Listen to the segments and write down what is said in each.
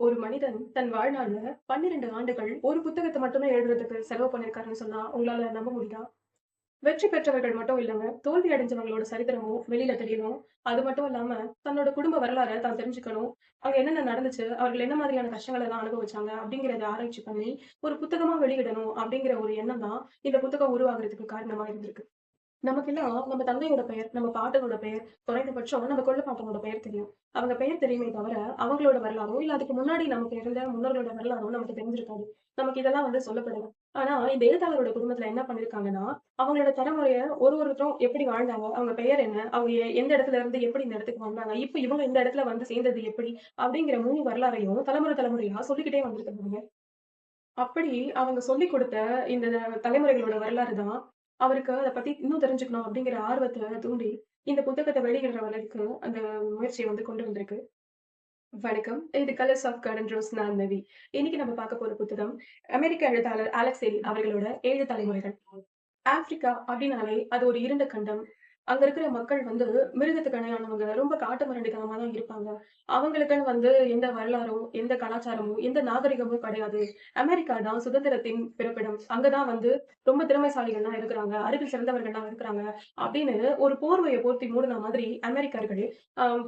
ஒரு மனிதன் தன் வாழ்நாள்ல 12 ஆண்டுகள் ஒரு புத்தகத்தை மட்டுமே எழுதுறதுக்கு செலவு பண்ணியிருக்காருன்னு சொன்னா, உங்களால நம்ப முடியுதா? வெற்றி பெற்றவர்கள் மட்டும் இல்லைங்க தோல்வி அடைஞ்சவங்களோட சரித்திரமும் வெளியில தெரியணும். அது மட்டும் இல்லாம, தன்னோட குடும்ப வரலாற தான் தெரிஞ்சுக்கணும். அங்க என்னென்ன நடந்துச்சு? அவர்கள் என்ன மாதிரியான கஷ்டங்கள் எல்லாம் அனுபவிச்சாங்க? அப்படிங்கிறத ஆராய்ச்சி பண்ணி, ஒரு புத்தகமா வெளியிடணும் அப்படிங்கிற ஒரு எண்ணம் தான் இந்த புத்தகம் உருவாகிறதுக்கு காரணமா இருந்திருக்கு. நமக்கெல்லாம் நம்ம தந்தையோட பெயர், நம்ம பாட்டனோட பெயர், குறைந்தபட்சம் நம்ம கொள்ள பாட்டனோட பெயர் தெரியும். அவங்க பெயர் தெரியுமே தவிர, அவங்களோட வரலாறோ, இல்ல அதுக்கு முன்னாடி நமக்கு இருந்த முன்னோர்களோட வரலாறோ நமக்கு தெரிஞ்சிருக்காது. நமக்கு இதெல்லாம் வந்து சொல்லப்படும் ஆனா, இந்த எழுத்தாளரோட குடும்பத்துல என்ன பண்ணிருக்காங்கன்னா அவங்களோட தலைமுறைய ஒரு ஒருத்தரும் எப்படி வாழ்ந்தாங்க? அவங்க பெயர் என்ன? அவங்க எந்த இடத்துல இருந்து எப்படி இந்த இடத்துக்கு வந்தாங்க? இப்ப இவங்க இந்த இடத்துல வந்து சேர்ந்தது எப்படி? அப்படிங்கிற முழு வரலாறையும் தலைமுறை தலைமுறையா சொல்லிக்கிட்டே வந்திருக்காங்க. அப்படி அவங்க சொல்லிக் கொடுத்த இந்த தலைமுறைகளோட வரலாறு தான், அவருக்கு அதை பத்தி இன்னும் தெரிஞ்சுக்கணும் அப்படிங்கிற ஆர்வத்தை தூண்டி, இந்த புத்தகத்தை வெளியிடுற அளவுக்கு அந்த முயற்சியை வந்து கொண்டு வந்திருக்கு. வணக்கம். இது கலர்ஸ் ஆஃப் கார்டன் ரோஸ் நான் நவி. இன்னைக்கு நம்ம பார்க்க போற புத்தகம், அமெரிக்க எழுத்தாளர் அலெக்ஸ் அவர்களோட ஏழு தலைமுறைகள். ஆப்பிரிக்கா அப்படின்னாலே அது ஒரு இருண்ட கண்டம். அங்க இருக்கிற மக்கள் வந்து மிருகத்துக்கு இணையானவங்க. ரொம்ப காட்டுமிராண்டித்தனமா தான் இருப்பாங்க. அவங்களுக்குன்னு வந்து எந்த வரலாறும், எந்த கலாச்சாரமும், எந்த நாகரிகமும் கிடையாது. அமெரிக்கா தான் சுதந்திரத்தின் பிறப்பிடம். அங்கதான் வந்து ரொம்ப திறமைசாலிகள்லாம் இருக்கிறாங்க. அறிவில் சிறந்தவர்கள்லாம் இருக்கிறாங்க. அப்படின்னு ஒரு போர்வையை போர்த்தி மூடின மாதிரி அமெரிக்கர்கள்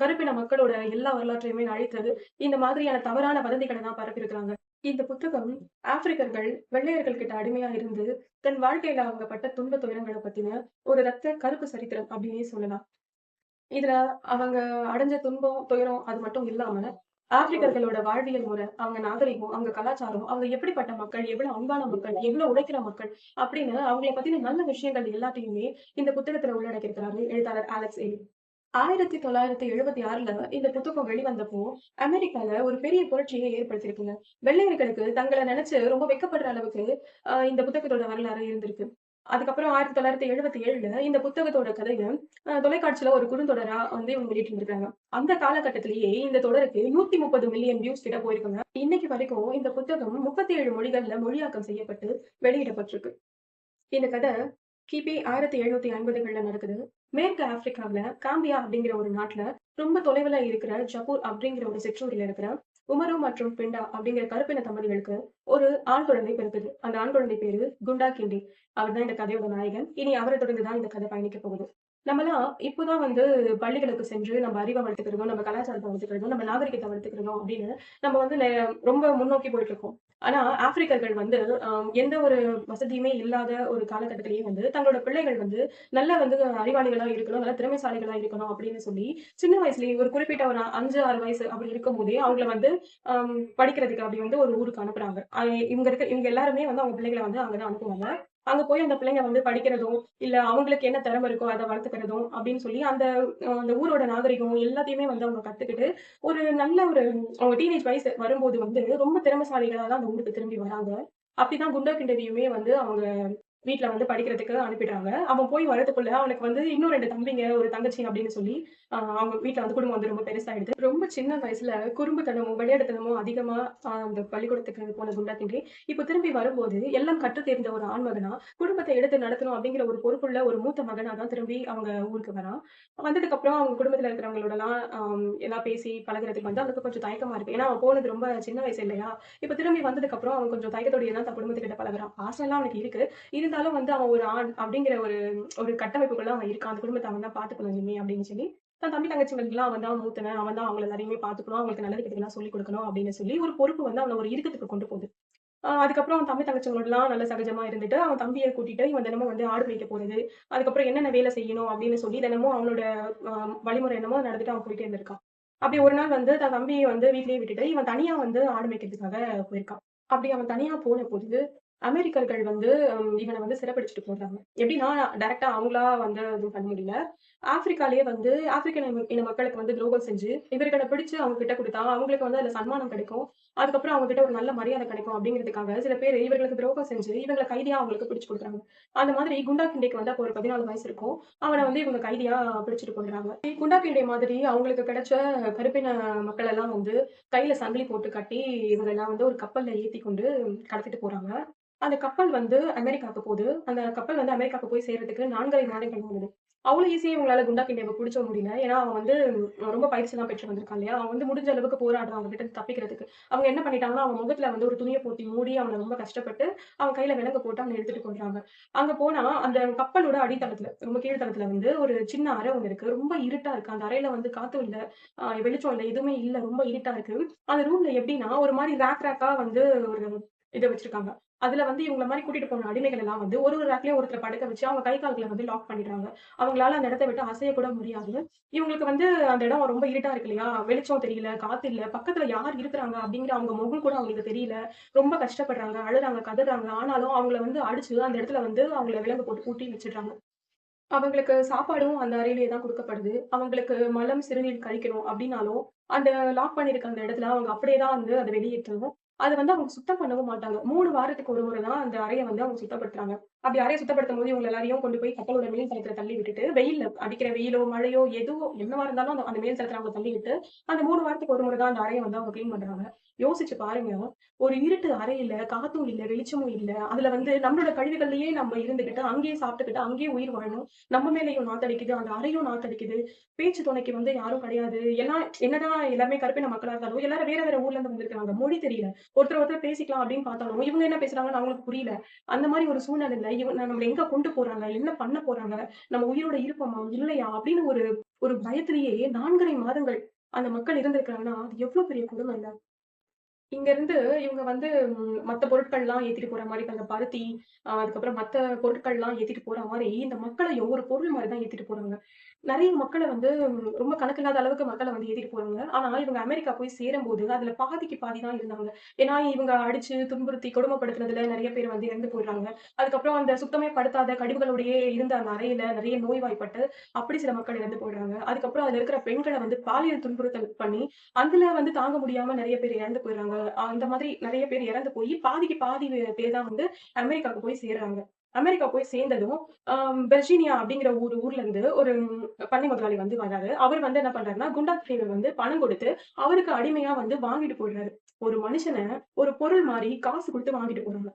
கருப்பின மக்களோட எல்லா வரலாற்றையுமே அழித்தது இந்த மாதிரியான தவறான வதந்திகளை தான் பரப்பியிருக்கிறாங்க. இந்த புத்தகம் ஆப்பிரிக்கர்கள் வெள்ளையர்கள் கிட்ட அடிமையா இருந்து, தன் வாழ்க்கையில அவங்க பட்ட துன்ப துயரங்களை பத்தின ஒரு ரத்த கருப்பு சரித்திரம் அப்படின்னே சொல்லலாம். இதுல அவங்க அடைஞ்ச துன்பம், துயரம் அது மட்டும் இல்லாம, ஆப்பிரிக்கர்களோட வாழ்வியல் முறை, அவங்க நாகரிகம், அவங்க கலாச்சாரம், அவங்க எப்படிப்பட்ட மக்கள், எவ்வளவு அன்பான மக்கள், எவ்வளவு உழைக்கிற மக்கள் அப்படின்னு அவங்கள பத்தின நல்ல விஷயங்கள் எல்லாத்தையுமே இந்த புத்தகத்துல உள்ளடக்கியிருக்கிறாரு எழுத்தாளர் ஆயிரத்தி தொள்ளாயிரத்தி எழுபத்தி ஆறுல இந்த புத்தகம் வெளிவந்தப்போ, அமெரிக்கால ஒரு பெரிய புரட்சியை ஏற்படுத்தியிருக்குங்க. வெள்ளையர்களுக்கு தங்களை நினைச்சு ரொம்ப வெட்கப்படுற அளவுக்கு இந்த புத்தகத்தோட வரலாறு இருந்திருக்கு. அதுக்கப்புறம் 1977ல இந்த புத்தகத்தோட கதையை தொலைக்காட்சியில ஒரு குறுந்தொடரா வந்து இவங்க வெளியிட்டிருந்திருக்காங்க. அந்த காலகட்டத்திலேயே இந்த தொடருக்கு 130 மில்லியன் வியூஸ் கிட்ட போயிருக்காங்க இன்னைக்கு வரைக்கும் இந்த புத்தகம் 37 மொழிகள்ல மொழியாக்கம் செய்யப்பட்டு வெளியிடப்பட்டிருக்கு. இந்த கதை கிபி 1750கள்ல நடக்குது. மேற்கு ஆப்பிரிக்காவுல காம்பியா அப்படிங்கிற ஒரு நாட்டுல ரொம்ப தொலைவுல இருக்கிற ஜப்பூர் அப்படிங்கிற ஒரு சிற்றூரில் இருக்கிற உமரு மற்றும் பிண்டா அப்படிங்கிற கருப்பின தம்பதிகளுக்கு ஒரு ஆண் குழந்தை பிறக்குது. அந்த ஆண் குழந்தை பேரு குண்டா கிண்டி. அவர் தான் இந்த கதையோட நாயகன். இனி அவரை தொடர்ந்து தான் இந்த கதை பயணிக்கப் போகுது. நம்மலாம் இப்போதான் வந்து பள்ளிகளுக்கு சென்று நம்ம அறிவை வளர்த்துக்கிறதும், நம்ம கலாச்சாரத்தை வளர்த்துக்கிறதும், நம்ம நாகரிகத்தை வளர்த்துக்கிறதும் அப்படின்னு நம்ம வந்து நெ ரொம்ப முன்னோக்கி போயிட்டு இருக்கோம். ஆனா ஆப்பிரிக்கர்கள் வந்து எந்த ஒரு வசதியுமே இல்லாத ஒரு காலகட்டத்திலேயே வந்து தங்களோட பிள்ளைகள் வந்து நல்ல வந்து அறிவாளிகளா இருக்கணும், நல்ல திறமைசாலிகளா இருக்கணும் அப்படின்னு சொல்லி, சின்ன வயசுலயே ஒரு குறிப்பிட்ட ஒரு 5, 6 வயசு அப்படி இருக்கும் போதே அவங்கள வந்து படிக்கிறதுக்கு அப்படி வந்து ஒரு ஊருக்கு அனுப்புறாங்க. இவங்க இருக்க இவங்க எல்லாருமே வந்து அவங்க பிள்ளைகளை வந்து அங்கதான் அனுப்புவாங்க. அங்க போய் அந்த பிள்ளைங்க வந்து படிக்கிறதும், இல்ல அவங்களுக்கு என்ன திறமை இருக்கோ அதை வளர்த்துக்கிறதும் அப்படின்னு சொல்லி அந்த அந்த ஊரோட நாகரிகம் எல்லாத்தையுமே வந்து அவங்க கத்துக்கிட்டு, ஒரு நல்ல ஒரு அவங்க டீனேஜ் வயசு வரும்போது வந்து ரொம்ப திறமைசாலிகளா தான் அந்த ஊருக்கு திரும்பி வராங்க. அப்படிதான் குண்டா கிண்டவியுமே வந்து அவங்க வீட்டுல வந்து படிக்கிறதுக்கு அனுப்பிடுறாங்க. அவன் போய் வரதுக்குள்ள அவனுக்கு வந்து இன்னும் ரெண்டு தம்பிங்க, ஒரு தங்கச்சி அப்படின்னு சொல்லி அவங்க வீட்டுல வந்து குடும்பம் வந்து ரொம்ப பெருசாயிடுது. ரொம்ப சின்ன வயசுல குறும்புத்தனமும், விளையாட்டுத்தனமும் அதிகமா அந்த பள்ளிக்கூடத்துக்கு போன குண்டா கிண்டி, இப்ப திரும்பி வரும்போது எல்லாம் கற்று தேர்ந்த ஒரு ஆண்மகனா, குடும்பத்தை எடுத்து நடத்தணும் அப்படிங்கிற ஒரு பொறுப்புள்ள ஒரு மூத்த மகனா தான் திரும்பி அவங்க ஊருக்கு வரான். வந்ததுக்கப்புறம் அவங்க குடும்பத்துல இருக்கிறவங்களோடலாம் அம் எல்லாம் பேசி பழகுறதுக்கு வந்து அவனுக்கு கொஞ்சம் தயக்கமா இருக்கு. ஏன்னா அவன் போனது ரொம்ப சின்ன வயசு இல்லையா? இப்ப திரும்பி வந்ததுக்கப்புறம் அவன் கொஞ்சம் தயக்கத்தோடய தான் தன் குடும்பத்துக்கிட்ட பழகுறான். ஆசைலாம் அவனுக்கு இருக்கு. இருந்தாலும் வந்து அவன் ஒரு ஆண் அப்படிங்கிற ஒரு ஒரு கட்டமைப்புக்குள்ள அவன் இருக்கான். அந்த குடும்பத்த அவன் தான் பார்த்துக்கணும் இனிமே அப்படின்னு சொல்லி, தன் தம்பி தங்கச்சிங்களுக்கெல்லாம் அவன் தான் மூத்தவன். அவன் தான் அவங்கள எல்லாரையுமே பார்த்துக்கணும். அவங்களுக்கு நல்லது கெட்டதெல்லாம் சொல்லிக் கொடுக்கணும் அப்படின்னு சொல்லி ஒரு பொறுப்பு வந்து அவனை ஒரு இருக்கத்துக்கு கொண்டு போகுது. அதுக்கப்புறம் அவன் தம்பி தங்கச்சிங்களோடலாம் நல்ல சகஜமா இருந்துட்டு, அவன் தம்பியை கூட்டிட்டு இவன் தினமும் வந்து ஆடு மேய்க்க போறது, அதுக்கப்புறம் என்னென்ன வேலை செய்யணும் அப்படின்னு சொல்லி தினமும் அவனோட வழிமுறை என்னமோ நடந்துட்டு அவன் போயிட்டே இருந்திருக்கான். அப்படி ஒரு நாள் வந்து தன் தம்பியை வந்து வீட்லயே விட்டுட்டு, இவன் தனியா வந்து ஆடு மேய்க்கிறதுக்காக போயிருக்கான். அப்படி அவன் தனியா போனபோது, அமெரிக்கர்கள் வந்து இவனை வந்து சிறப்பிடிச்சிட்டு போடுறாங்க எப்படின்னா டைரக்டா அவங்களா வந்து எதுவும் பண்ண முடியல. ஆப்பிரிக்காலேயே வந்து ஆப்பிரிக்கன் இன மக்களுக்கு வந்து துரோகம் செஞ்சு, இவர்களை பிடிச்சு அவங்க கிட்ட கொடுத்தா அவங்களுக்கு வந்து அதுல சன்மானம் கிடைக்கும். அதுக்கப்புறம் அவங்க கிட்ட ஒரு நல்ல மரியாதை கிடைக்கும் அப்படிங்கிறதுக்காக சில பேர் இவர்களுக்கு துரோகம் செஞ்சு, இவங்களை கைதியா அவங்களுக்கு பிடிச்சு கொடுக்குறாங்க அந்த மாதிரி குண்டா கிண்டிக்கு வந்து அப்போ ஒரு 14 வயசு இருக்கும். அவனை வந்து இவங்க கைதியா பிடிச்சிட்டு போடுறாங்க குண்டா கிண்டே மாதிரி அவங்களுக்கு கிடைச்ச கருப்பின மக்கள் எல்லாம் வந்து கையில சங்கிலி போட்டு கட்டி, இவங்கெல்லாம் வந்து ஒரு கப்பல்ல ஏத்தி கொண்டு கடத்திட்டு போறாங்க. அந்த கப்பல் வந்து அமெரிக்காவுக்கு போகுது அந்த கப்பல் வந்து அமெரிக்காவுக்கு போய் சேர்றதுக்கு 4 1/2 மாதங்கள் ஆகுது. அவ்வளோ ஈஸியாக இவங்களால குண்டா கிண்டியாவ பிடிச்ச முடியல. ஏன்னா, அவன் வந்து ரொம்ப பயிற்சிலாம் பெற்று வந்திருக்கான் இல்லையா? அவன் வந்து முடிஞ்ச அளவுக்கு போராடுறான் அவங்ககிட்ட இருந்து தப்பிக்கிறதுக்கு. அவங்க என்ன பண்ணிட்டாங்கன்னா, அவன் முகத்துல வந்து ஒரு துணியை போட்டி மூடி, அவனை ரொம்ப கஷ்டப்பட்டு, அவன் கையில விலங்க போட்டு அவனை இழுத்துட்டு போடுறாங்க அங்க போனா, அந்த கப்பலோட அடித்தளத்துல, ரொம்ப கீழ் வந்து ஒரு சின்ன அறை ஒன்று இருக்கு. ரொம்ப இருட்டா இருக்கு. அந்த அறையில வந்து காற்றும் இல்ல, வெளிச்சம் இல்லை எதுவுமே இல்லை ரொம்ப இருட்டா இருக்கு. அந்த ரூம்ல எப்படின்னா, ஒரு மாதிரி ரேக் ரேக்கா வந்து ஒரு இதை வச்சிருக்காங்க. அதுல வந்து இவங்கள மாதிரி கூட்டிட்டு போன அடிமைகள் எல்லாம் வந்து ஒரு ஒரு ரேக்லயும் ஒருத்தர் படுக்க வச்சு, அவங்க கை கால்களை வந்து லாக் பண்ணிடுறாங்க. அவங்களால அந்த இடத்த விட்டு அசைய கூட முடியாது. இவங்களுக்கு வந்து அந்த இடம் ரொம்ப இருட்டா இருக்கு இல்லையா? வெளிச்சம் தெரியல, காத்து இல்ல, பக்கத்துல யார் இருக்கிறாங்க அப்படிங்கிற அவங்க முகம் கூட அவங்களுக்கு தெரியல. ரொம்ப கஷ்டப்படுறாங்க, அழுறாங்க, கதறாங்க ஆனாலும் அவங்கள வந்து அடிச்சு அந்த இடத்துல வந்து அவங்கள விலங்கு போட்டு பூட்டி வச்சிடுறாங்க அவங்களுக்கு சாப்பாடும் அந்த அறையிலேயே தான் கொடுக்கப்படுது அவங்களுக்கு மலம், சிறுநீர் கழிக்கணும் அப்படின்னாலும் அந்த லாக் பண்ணியிருக்க அந்த இடத்துல அவங்க அப்படியே தான் வந்து அதை வெளியேற்றணும். அதை வந்து அவங்க சுத்தம் பண்ணவும் மாட்டாங்க. மூணு வாரத்துக்கு ஒரு முறை தான் அந்த அறையை வந்து அவங்க சுத்தப்படுத்துறாங்க. அப்படி அறையை சுத்தப்படுத்தும் போது இவங்க எல்லாரையும் கொண்டு போய் கப்பலோட மேல் தளத்துல தள்ளி விட்டுட்டு, வெயில்ல அடிக்கிற வெயிலோ, மழையோ எதுவோ என்னவா இருந்தாலும் அந்த அந்த மேல் தளத்துல அவங்க தள்ளி விட்டு, அந்த மூணு வாரத்துக்கு ஒரு முறை தான் அந்த அறையை வந்து அவங்க கிளீன் பண்றாங்க. யோசிச்சு பாருங்க. ஒரு இருட்டு அறையில காத்தும் இல்ல, வெளிச்சமும் இல்ல. அதுல வந்து நம்மளோட கழிவுகள்லயே நம்ம இருந்துகிட்டு, அங்கேயே சாப்பிட்டுக்கிட்டு, அங்கேயே உயிர் வாழணும். நம்ம மேலயும் நாத்தடிக்குது, அந்த அறையும் நாத்தடிக்குது. பேச்சு துணைக்கு வந்து யாரும் கிடையாது. எல்லாம் என்னதான் எல்லாமே கருப்பின மக்களா இருந்தாலும், எல்லாரும் வேற வேற ஊர்ல இருந்து வந்திருக்காங்க. மொழி தெரியல. ஒருத்தர் ஒருத்தர் பேசிக்கலாம் அப்படின்னு பார்த்தாலும், இவங்க என்ன பேசுறாங்கன்னு அவங்களுக்கு புரியல. அந்த மாதிரி ஒரு சூழ்நிலையில இவங்க நம்மள எங்க கொண்டு போறாங்க? என்ன பண்ண போறாங்க? நம்ம உயிரோட இருப்போமா? இல்லையா? அப்படின்னு ஒரு ஒரு பயத்திலேயே 4 1/2 மாதங்கள் அந்த மக்கள் இருந்திருக்காங்கன்னா, அது எவ்வளவு பெரிய கொடும இல்லை இங்கேருந்து இவங்க வந்து மற்ற மத்த பொருட்கள்லாம் ஏத்திட்டு போற மாதிரி அந்த பருத்தி, அதுக்கப்புறம் மத்த பொருட்கள்லாம் ஏத்திட்டு போற மாதிரி இந்த மக்களையும் ஒரு பொருள் மாதிரி தான் ஏத்திட்டு போறாங்க. நிறைய மக்களை வந்து ரொம்ப கணக்கில்லாத அளவுக்கு மக்களை வந்து ஏத்திட்டு போறாங்க. ஆனா, இவங்க அமெரிக்கா போய் சேரும்போது, அதுல பாதிக்கு பாதி தான் இருந்தாங்க. ஏன்னா, இவங்க அடிச்சு, துன்புறுத்தி, கொடுமைப்படுத்துனதுல நிறைய பேர் வந்து இறந்து போயிடுறாங்க. அதுக்கப்புறம் அந்த சுத்தமே படுத்தாத கழிவுகளோடையே இருந்த அந்த நிறைய நெறைய நோய்வாய்ப்பட்டு, அப்படி சில மக்கள் இறந்து போயிடுறாங்க. அதுக்கப்புறம் அதுல இருக்கிற பெண்களை வந்து பாலியல் துன்புறுத்தல் பண்ணி, அதுல வந்து தாங்க முடியாம நிறைய பேர் இறந்து போயிடுறாங்க. இந்த மாதிரி நிறைய பேர் இறந்து போய் பாதிக்கு பாதி பேர் தான் வந்து அமெரிக்காவுக்கு போய் சேர்றாங்க. அமெரிக்கா போய் சேர்ந்ததும், பெர்ஜினியா அப்படிங்கிற ஊர் ஊர்ல இருந்து ஒரு பண்ணை முதலாளி வந்து வராரு. அவர் வந்து என்ன பண்றாருன்னா, குண்டா டிரைவர் வந்து பணம் கொடுத்து, அவருக்கு அடிமையா வந்து வாங்கிட்டு போயிடுறாரு. ஒரு மனுஷனை ஒரு பொருள் மாதிரி காசு கொடுத்து வாங்கிட்டு போறாங்க.